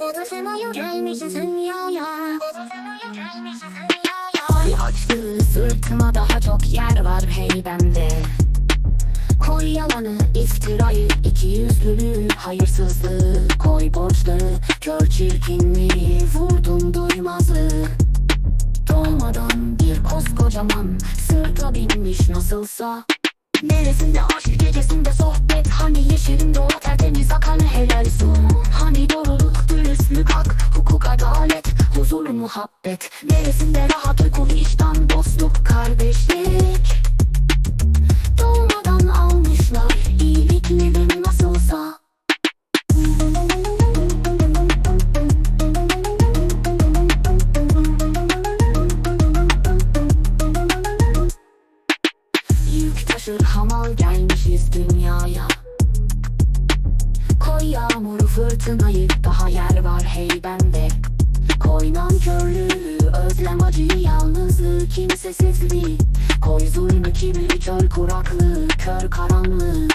Odasına gelmişsin sırtıma daha çok yer var hey Koy yalanı, iftirayı, iki yüzlülüğü, hayırsızlığı. Koy borçları, kör çirkinliği, vurdum duymazlığı bir koskocaman sırta binmiş nasılsa. Neresinde aşk gecesinde muhabbet. Neresinde rahat uykulu işten dostluk, kardeşlik? Doğmadan almışlar iyiliklerim nasılsa. Yük taşır hamal gelmişiz dünyaya. Koy yağmuru fırtınayı daha yer var hey bende Koy nankörlüğü özlem acıyı yalnızlığı kimsesizliği. Koy zulmü kibri çöl kuraklığı kör karanlığı